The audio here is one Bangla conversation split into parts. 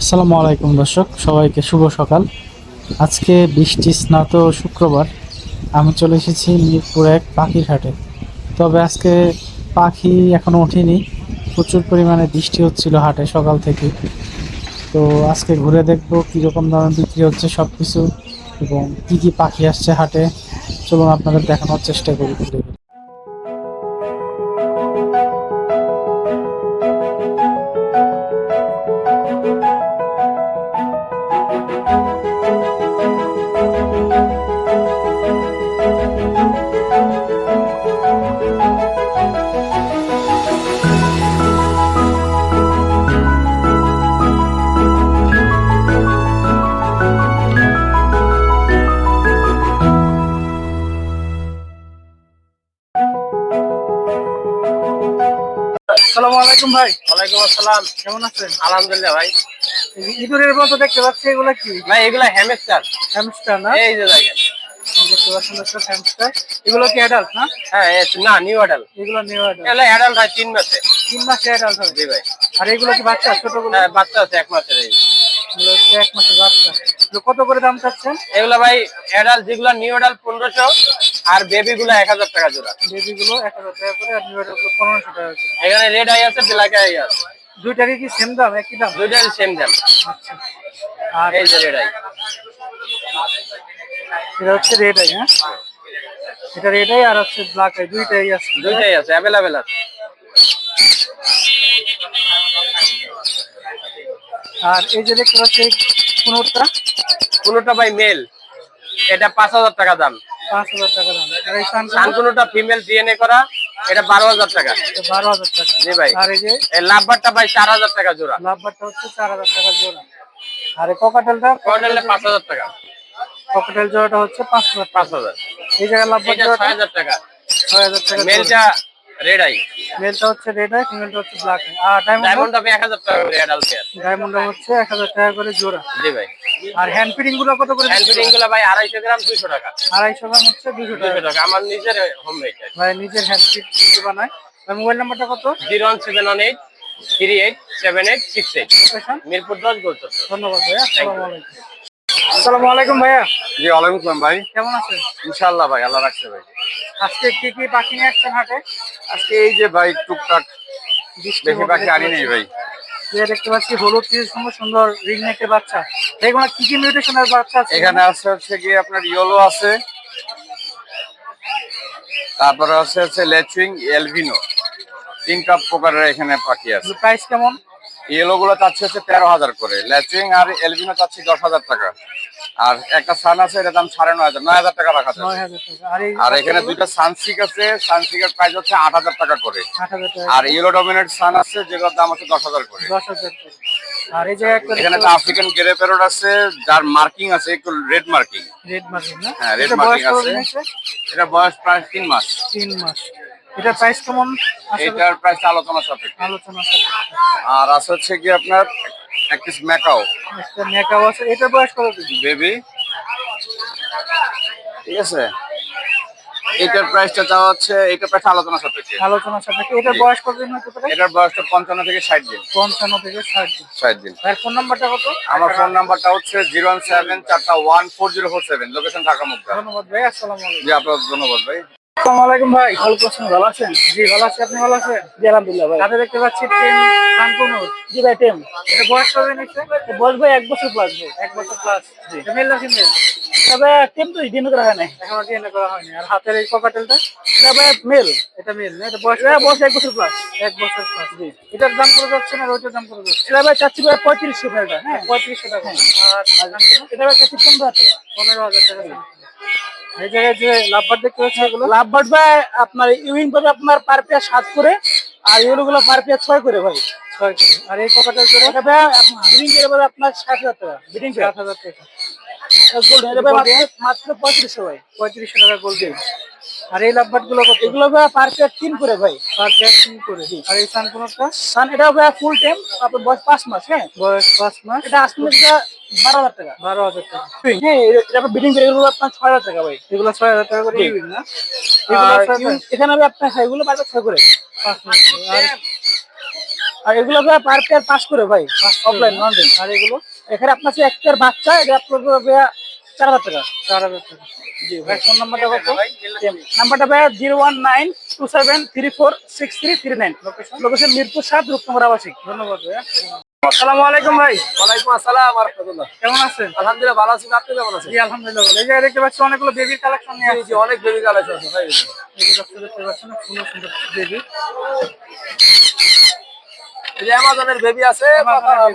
আসসালামু আলাইকুম দর্শক, সবাইকে শুভ সকাল। আজকে বৃষ্টি স্নাত শুক্রবার। আমি চলে এসেছি মিরপুর এক পাখির হাটে। তবে আজকে পাখি এখনও ওঠেনি। প্রচুর পরিমাণে বৃষ্টি হচ্ছিল হাটে সকাল থেকে। তো আজকে ঘুরে দেখব কীরকম ধরনের বিক্রি হচ্ছে সব কিছু এবং কী কী পাখি আসছে হাটে। চলুন আপনাদের দেখানোর চেষ্টা করি। আলাইকুম ভাই। ওয়ালাইকুম আসসালাম। কেমন আছেন? আলহামদুলিল্লাহ ভাই। ইঁদুরের মতো দেখতে পাচ্ছি এগুলো কি? ভাই এগুলা হ্যামস্টার হ্যামস্টার না? এই যে দেখেন। এগুলো কি অ্যাডাল্ট না? হ্যাঁ না নিউ অ্যাডাল্ট এগুলো নিউ অ্যাডাল্ট এগুলো অ্যাডাল্ট হয় তিন মাসে। তিন মাসে অ্যাডাল্ট জি ভাই। আর এগুলো কি বাচ্চা ছোটগুলো? হ্যাঁ বাচ্চা আছে এক মাসের এই। এক মাসের বাচ্চা। কত করে দাম চাচ্ছেন? এগুলো ভাই অ্যাডাল্ট যেগুলো নিউ অ্যাডাল্ট পনেরোশো আর বেবি গুলো এক হাজার টাকা জোড়া। বেবি গুলো এক হাজার টাকা করে আর নিউ গুলো পনেরোশো টাকা এখানে রেড আই আছে ব্ল্যাক আই আছে। দুইটারই কি সেম দাম একই দাম? দুইটারই সেম দাম। আচ্ছা আর এই যে রেড আই এটা হচ্ছে রেড আই হ্যাঁ? এটা রেড আই আর হচ্ছে ব্ল্যাক আই দুইটাই আছে। দুইটাই আছে অ্যাভেলেবেল আছে। আর এই যে দেখতে পাচ্ছি কোনোটা কোনোটা ভাই মেল এটা পাঁচ হাজার টাকা দাম। পাঁচ হাজার টাকা দাম। আর এই শান্তনুটা ফিমেল ডিএনএ করা এটা বারো হাজার টাকা। বারো হাজার টাকা। জি ভাই। আর এই যে এই লাভবারটা ভাই চার হাজার টাকা জোড়া। লাভবারটা হচ্ছে চার হাজার টাকা জোড়া। আর এই ককাটেলটা কর্নেলে পাঁচ হাজার টাকা। ককাটেল জোড়াটা হচ্ছে পাঁচ হাজার পাঁচ হাজার। এই জায়গায় লাভবার এটা ছয় হাজার টাকা। ছয় হাজার টাকা মেলটা রেড আই মেলটা হচ্ছে রেড আই ফিমেলটা হচ্ছে ব্ল্যাক আর ডায়মন্ড ডায়মন্ড হবে এক হাজার টাকা করে অ্যাডাল্ট পেয়ার ডায়মন্ড হচ্ছে এক হাজার টাকা করে জোড়া। জি ভাই। আর হ্যান্ড ফিটিংগুলো কত করে হ্যান্ড ফিটিংগুলো ভাই আড়াইশো গ্রাম দুইশো টাকা। আড়াইশো গ্রাম হচ্ছে দুশো টাকা। দুইশো টাকা। আমার নিজের হোম মেড ভাই নিজের হ্যান্ড ফিট বানায়। মোবাইল নাম্বারটা কত? Zero one seven one eight three eight seven eight six eight. Location Mirpur দশ গোলচত্বর। ধন্যবাদ ভাইয়া। আসসালামু আলাইকুম। আসসালামু আলাইকুম ভাইয়া। জি ওয়ালাইকুম আসসালাম ভাই। কেমন আছেন? ইনশাআল্লাহ ভাই আল্লাহ রাখছে ভাই। আজকে কি কি পাখি নিয়ে আসছেন হাটে? আজকে এই যে ভাই টুকটাক বেশি পাখি আনি নেই ভাই। যে দেখতে পাচ্ছি হলুদ কিছু সুন্দর সুন্দর রিং নেকের বাচ্চা এগুলো কি কি মিউটেশনের বাচ্চা আছে? এখানে আছে হচ্ছে গিয়ে আপনার ইয়েলো আছে। তারপরে আছে হচ্ছে লেচুইং এলভিনো। তিনটা প্রকারের এখানে পাখি আছে। প্রাইস কেমন? ইয়েলো গুলো চাচ্ছে হচ্ছে তেরো হাজার করে। লেচুইং আর এলভিনো চাচ্ছি দশ হাজার টাকা। আর একটা সান আছে এটার দাম সাড়ে নয় হাজার। নয় হাজার টাকা রাখা যায় আর এখানে দুইটা সানসিক আছে। সানসিকের প্রাইস হচ্ছে আট হাজার টাকা করে। আর ইয়েলো ডমিনেট সান আছে যেগুলোর দাম হচ্ছে দশ হাজার করে। আর এই জায়গায় এখানে একটা আফ্রিকান গ্রে প্যারট আছে যার মার্কিং আছে একটু রেড মার্কিং রেড মার্কিং হ্যাঁ, কত আছে। এটা বয়স প্রায় তিন মাস। তিন মাস। এটার প্রাইস কেমন? এটার প্রাইস আলোচনা সাপেক্ষে। আলোচনা সাপেক্ষে। আর আছে হচ্ছে কি আপনার একটি ম্যাকাও। একটা মেকআপ আছে। এটার বয়স কত বেবি? ঠিক আছে। এটার প্রাইসটা চাওয়া হচ্ছে এটার প্রাইস আলোচনা সাপেক্ষে। আলোচনা সাপেক্ষে। এটার বয়স কত দিন হতে পারে? এটার বয়সটা পঞ্চান্ন থেকে ষাট দিন। পঞ্চান্ন থেকে ষাট দিন। ষাট দিন। আর ফোন নাম্বারটা কত? আমার ফোন নাম্বারটা হচ্ছে জিরো ওয়ান সেভেন চারটা one four zero four seven. Location Dhaka Mugda. ধন্যবাদ ভাই আসসালামু জি আপনার ধন্যবাদ ভাই। আসসালামু আলাইকুম ভাই। ভালো আছেন? জি ভালো আছি। আপনি ভালো আছেন? জি আলহামদুলিল্লাহ ভাই। দেখতে পাচ্ছি জি ভাই টেম। এটা বয়স কত দিন হচ্ছে বয়স ভাই এক বছর প্লাস ভাই। এক বছর প্লাস জি। মেল না তবে টেম তো ডিএনএ করা হয় নাই। এখনও করা হয়নি। আর হাতের এই ককাটেলটা এটা ভাই মেল এটা মেল না এটা বয়স বয়স এক বছর প্লাস এক বছর প্লাস জি। এটার দাম করে যাচ্ছে না ওইটার দাম করে যাচ্ছে? এটা ভাই চাচ্ছি ভাই পঁয়ত্রিশশো টাকা। হ্যাঁ পঁয়ত্রিশশো টাকা। আর এটা ভাই চাচ্ছি পনেরো হাজার টাকা। পনেরো হাজার টাকা। এই জায়গায় যে লাভবার দেখতে পাচ্ছি এগুলো? লাভবার ভাই আপনার ইউইং পাবে আপনার পার পেয়ার সাত করে আর ইউরো গুলো পার পেয়ার ছয় করে ভাই। ছয় করে। আর এই কপাটার ভাই বিডিং করে পাবে আপনার ষাট হাজার টাকা। বিডিং সাত হাজার টাকা। মাত্র- পঁয়ত্রিশশো ভাই। পঁয়ত্রিশশো টাকা গোল্ড আর এই লাভবারগুলো কত? এগুলো ভাই পার পেয়ার তিন করে ভাই। পার পেয়ার তিন করে। আর এই সান কোনটা? সান এটা ভাই ফুল টাইম আপনার বয়স পাঁচ মাস হ্যাঁ? বয়স পাঁচ মাস। এটা আসলে এটা বারো হাজার টাকা। বারো হাজার টাকা। হ্যাঁ এটা বিডিং করে এগুলো আপনার ছয় হাজার টাকা ভাই। এগুলো ছয় হাজার টাকা করে না? এখানে আমি আপনার হ্যাঁ, এগুলো বারবার ছয় করে। পাঁচ মাস। আর এগুলো ভাই পার পেয়ার পাস করে ভাই অফলাইন নন আর এগুলো? এখানে আপনার আছে এক পেয়ার বাচ্চা এটা আপনার ভাইয়া চার হাজার টাকা। চার হাজার টাকা। জি ভাই ফোন নাম্বারটা কত নাম্বারটা ভাই zero one nine two seven three four six three three nine. Location Mirpur সাত রূপনগর আবাসিক। ধন্যবাদ ভাইয়া। আসসালামু আলাইকুম ভাই। ওয়ালাইকুম আসসালাম রাহমাতুল্লাহ কেমন আছেন? আলহামদুলিল্লাহ ভালো আছি। আপনি কেমন আছেন? জি আলহামদুলিল্লাহ। এই দেখতে পাচ্ছি অনেকগুলো বেবির কালেকশন নিয়ে আসছি। অনেক বেবি কালেকশন আছে ভাই। এই যে দর্শক দেখতে পাচ্ছেন সুন্দর সুন্দর বেবি যে অ্যামাজনের বেবি আছে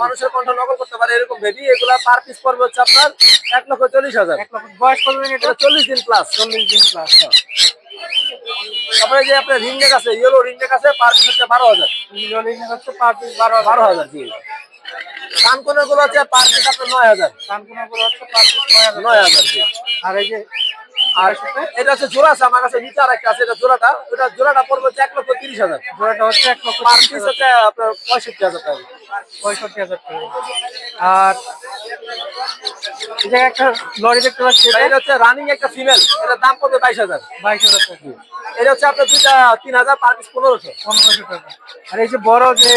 মানুষের কণ্ঠ নকল করতে পারে এরকম বেবি এগুলা পার পিস পড়বে হচ্ছে আপনার এক লক্ষ চল্লিশ হাজার। বয়স কত দিন এটা? চল্লিশ দিন প্লাস চল্লিশ দিন প্লাস তারপরে যে আপনার রিং নেক আছে ইয়েলো রিং নেক আছে পার পিস হচ্ছে বারো হাজার। হচ্ছে পার পিস বারো বারো হাজার জি। কানকনেরগুলো হচ্ছে পার পিস আপনার নয় হাজার। কানকুনা গুলো হচ্ছে পার পিস নয় হাজার। নয় হাজার আর এই যে আর এটা হচ্ছে জোড়া আছে আমার কাছে নিচে আর একটা আছে এটা জোড়াটা। ওটা জোড়াটা পড়বে হচ্ছে এক লক্ষ তিরিশ হাজার। জোড়াটা হচ্ছে এক লক্ষ পিস হচ্ছে আপনার পঁয়ষট্টি হাজার টাকা। পঁয়ষট্টি হাজার টাকা। আর এই একটা লরি দেখতে পাচ্ছি এটা। হচ্ছে রানিং একটা ফিমেল এটার দাম পড়বে বাইশ হাজার। বাইশ হাজার টাকা। এটা হচ্ছে আপনার দুইটা তিন হাজার পার পিস পনেরোশো। পনেরোশো টাকা। আর এই যে বড় যে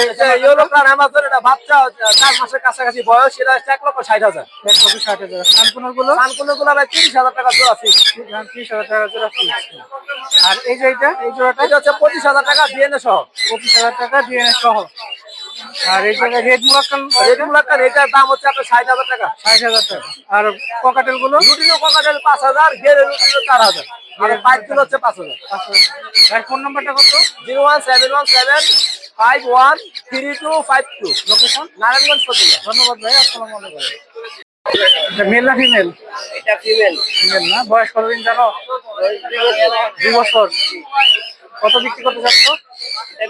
অ্যামাজন এটা বাচ্চা চার মাসের কাছাকাছি বয়স সেটা হচ্ছে এক লক্ষ ষাট হাজার। এক লক্ষ ষাট হাজার। কানকুনারগুলো কানকুনো গুলো ভাই তিরিশ হাজার টাকা জোড়া ফিক্স ত্রিশ হাজার টাকা জোড়া। আর এই যে এই জোড়াটা? এটা হচ্ছে পঁচিশ হাজার টাকা ডিএনএ সহ। পঁচিশ হাজার টাকা ডিএনএ সহ। আর এই জায়গায় রেড এটার দাম হচ্ছে আপনার ষাট হাজার টাকা। ষাট হাজার টাকা। আর পকাটেলগুলো ককাটেল পাঁচ হাজার গের চার হাজার। আর পাইপগুলো হচ্ছে পাঁচ হাজার। আর ফোন নাম্বারটা কত? Zero one seven one seven five one three two five two. Location Narayanganj ধন্যবাদ ভাই আসসালামু আলাইকুম। এটা মেল না ফিমেল এটা ফিমেল ফিমেল না? বয়স কতদিন জানো দুই বছর। কত বিক্রি করতে চাচ্ছ?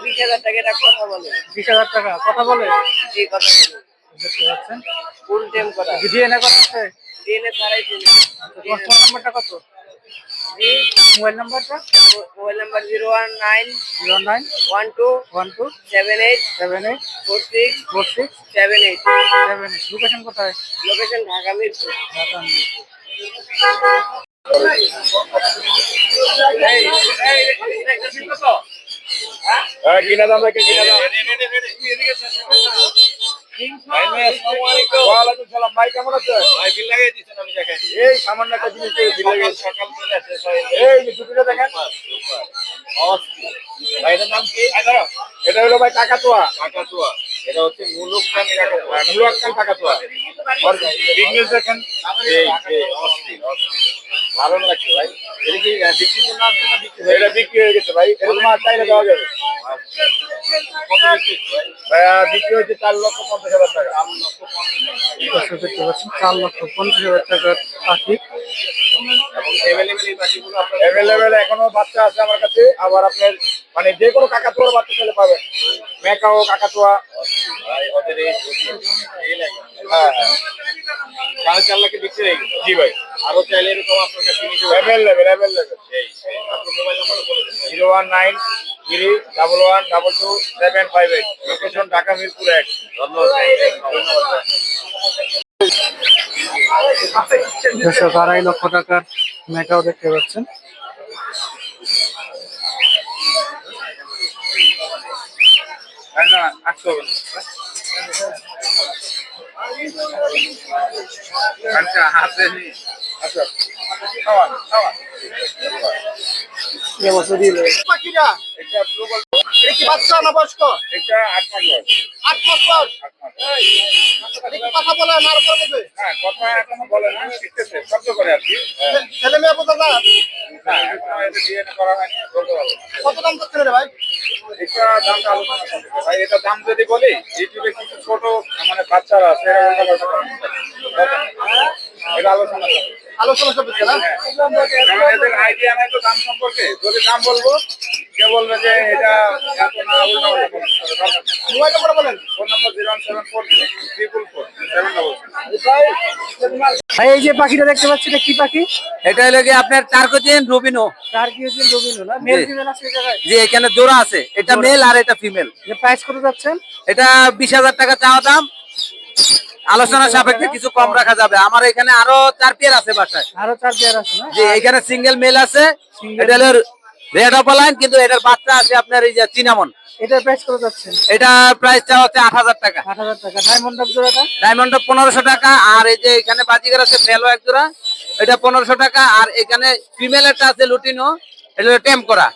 বিশ হাজার টাকা এটা কথা বলে বিশ হাজার টাকা কথা বলে জি কথা বলে দেখতে পাচ্ছেন ফুল টেম করা ডিএনএ কত আছে ডিএনএ ছাড়াই তোমার ফোন নাম্বারটা কত মোবাইল নাম্বারটা mobile number zero one nine zero nine one two one two seven eight seven eight four six four six seven eight seven eight location কোথায় লোকেশন ঢাকা মিরপুর ঢাকা মিরপুর। কিনা দাম রেখে কিনা দাম ভাই কেমন আছেন এই সামান্য একটা জিনিস দিয়ে বিল লাগিয়েছি। এই যে টুপিটা এটা হলো ভাই কাকাতুয়া। এটা হচ্ছে কাকাতুয়া। দেখেন। ভালো লাগছে ভাই। বিক্রি হয়ে গেছে ভাই। দেওয়া যাবে? বিক্রি হয়েছে চার লক্ষ পঞ্চাশ হাজার টাকা। পঞ্চাশ হাজার টাকার পাখি অ্যাভেলেবেল এখনও বাচ্চা আছে আমার কাছে। আবার আপনার মানে যে কোনো কাকাতুয়ার বাচ্চা ছেলে পাবেন। মেকাও, কাকাতুয়া। হ্যাঁ হ্যাঁ। সাড়ে চার লাখে বিক্রি হয়ে গেছে। জি ভাই। আরও চাইলে এরকম আপনার কাছে অ্যাভেলেবেল অ্যাভেলেবেল আপনার মোবাইল নাম্বার বলে zero one nine three double one double two seven five eight. Location Dhaka Mirpur এক। ধন্যবাদ আড়াই লক্ষ টাকার মেকাও দেখতে পাচ্ছেন। আচ্ছা হাতে নি আচ্ছা খাওয়ান খাওয়ান। এটা ব্লু বল এটা কি বাচ্চা না বয়স্ক? এটা আট মাস বয়স। আট মাস বয়স? কথা বলে না আর বলবে হ্যাঁ কথা এখনও বলে না শিখতেছে শব্দ করে আর কি। হ্যাঁ। ছেলে মেয়ে বোঝা না। কত দাম করছেন রে ভাই? এটা দামটা আলোচনা করতে ভাই এটা দাম যদি বলি ইউটিউবে কিছু ছোট মানে বাচ্চারা আছে। এটা আলোচনা করতে আলোচনা চলছে না? এদের আইডিয়া নাই তো দাম সম্পর্কে। যদি দাম বলব কেউ বলবে যে এটা এত না উল্টা। মোবাইল নাম্বার বলেন। Phone number zero one seven four triple four seven double ভাই এই যে পাখিটা দেখতে পাচ্ছি এটা কি পাখি? এটা হলো কি আপনার টার্কোজিন রুবিনো। চার কি রবিনো না? মেল ফিমেল আছে জায়গায় যে এখানে জোড়া আছে। এটা মেল আর এটা ফিমেল যে প্রাইস কত যাচ্ছেন? এটা বিশ হাজার টাকা চাওয়া দাম। আলোচনা সাপেক্ষে কিছু কম রাখা যাবে। আমার এখানে আরও চার পেয়ার আছে বাসায়। আরও চার পেয়ার আছে না? যে এখানে সিঙ্গেল মেল আছে। এটা হলো অপালাইন কিন্তু এটার বাচ্চা আছে আপনার এই যে চিনামন এটার প্রাইস কত যাচ্ছে? এটা প্রাইসটা হচ্ছে আট হাজার টাকা। ডায়মন্ড ডাব জোড়াটা? ডায়মন্ড টাকা আর এই যে এখানে আছে ফেলো এক জোড়া এটা পনেরোশো টাকা আর এখানে ফিমেল একটা আছে লুটিনো এটা টেম করা।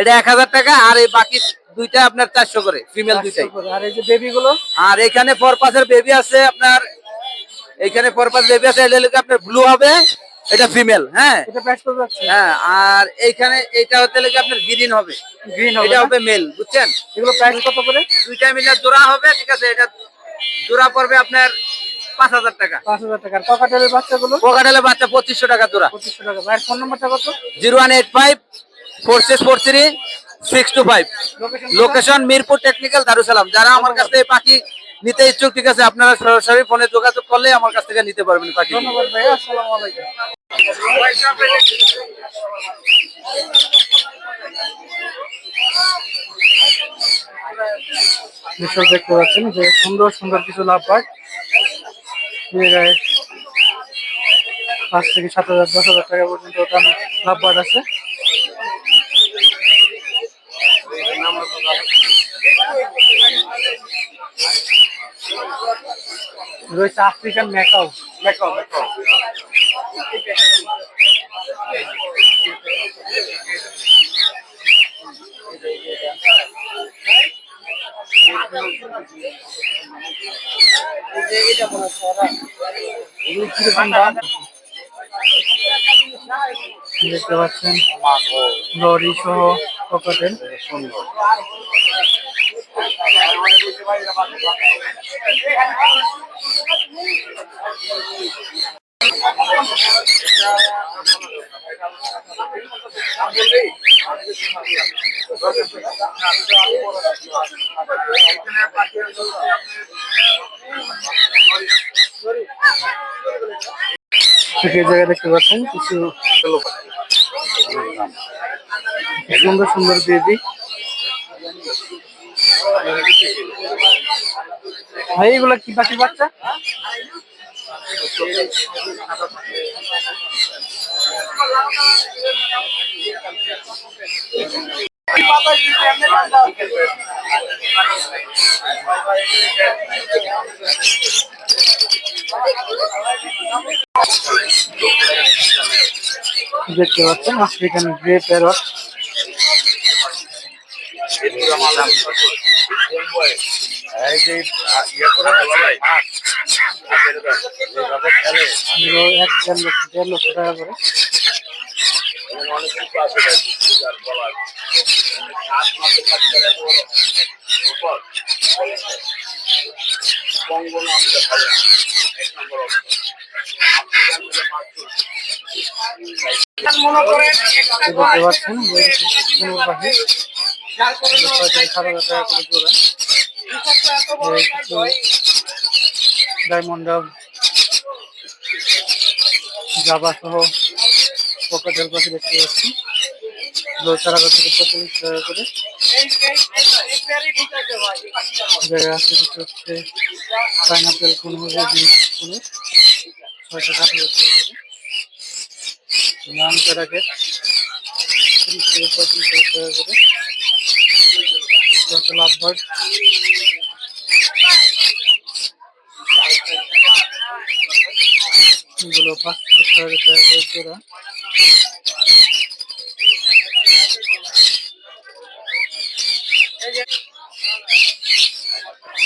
এটা এক হাজার টাকা আর এই বাকি দুইটা আপনার চারশো করে ফিমেল দুইটাই। আর এই যে বেবি গুলো? আর এখানে বেবি আছে আপনার এখানে বেবি আছে এটা আপনার ব্লু হবে এটা ফিমেল হ্যাঁ। হ্যাঁ আর এইখানে এটা হচ্ছে কি আপনার গ্রিন হবে। গ্রিন হবে এটা হবে মেল বুঝছেন? এগুলো প্রাইস কত করে? দুইটা মিলে জোড়া হবে ঠিক আছে? এটা জোড়া পড়বে আপনার পাঁচ হাজার টাকা। পাঁচ হাজার টাকা। বাচ্চাগুলো? বাচ্চা পঁচিশশো টাকা জোড়া। পঁচিশশো টাকা। ভাইয়ের ফোন নাম্বারটা কত? Zero one eight five four six four three six two five. Location Mirpur technical Darussalam. যারা আমার কাছে পাখি নিতে ইচ্ছুক, ঠিক আছে? আপনারা সরাসরি ফোনে যোগাযোগ করলে আমার কাছ থেকে নিতে পারবেন পাখি। ধন্যবাদ ভাই আসসালামু আলাইকুম। দেখতে পাচ্ছেন যে সুন্দর সুন্দর কিছু লাভ পায় পাঁচ থেকে সাত হাজার, দশ হাজার টাকা পর্যন্ত লাভ পাট আছে রয়েছে আফ্রিকান ম্যাকাও ম্যাকাও ম্যাকাও দেখতে পাচ্ছেন লরি সহ ককাটেল ঠিক এই জায়গায় দেখতে পাচ্ছেন কিছু সুন্দর সুন্দর বেবি ভাই এগুলো কি পাখির বাচ্চা? দেখতে পাচ্ছেন আফ্রিকান গ্রে প্যারট এই যে ইয়ে করে এইভাবে খেলে এক দেড় লক্ষ দেড় লক্ষ টাকা করে অনেক কিছু আছে ভাই, যার বলার। সাত মাসের বাচ্চারা এত বড়। উপর। বঙ্গনা আমাদের ভালো। এক নম্বর অবস্থা। আফ্রিকান মিলে মারধর। দেখতে পাচ্ছেন যে কুমুর পাখি ছয় হাজার টাকা করে জোড়া ডায়মন্ড জাবা সহ পকেটেল পাখি দেখতে পাচ্ছি। হাজার থেকে পঁয়তাল্লিশ টাকা করে। জায়গায় আছে কিছু হচ্ছে পাইনাপেল কোনো কোনো। ছয়শো টাকা নাম প্যারাকেট তিরিশ থেকে পঁয়ত্রিশ টাকা করে। এটা লাভ বার্ড এগুলো পাঁচ থেকে ছয় জোড়া।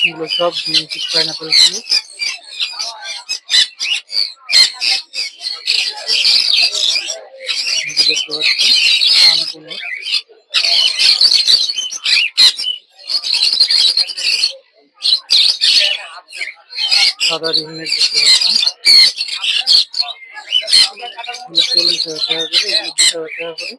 এগুলো সব পাইনাপেল ছিল দেখতে পাচ্ছেন আনাগুলো সাদা পাচ্ছেন চল্লিশ হাজার টাকা করে এগুলো হাজার টাকা করে।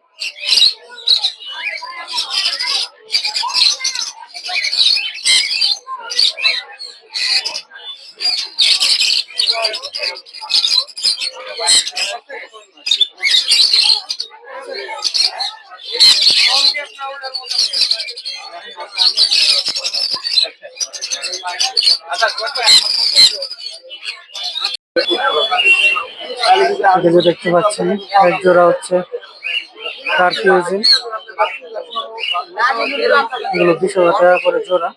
এটা যে দেখতে পাচ্ছেন এক জোড়া হচ্ছে কার্পিউজিন এগুলো দুশো টাকা করে জোড়া।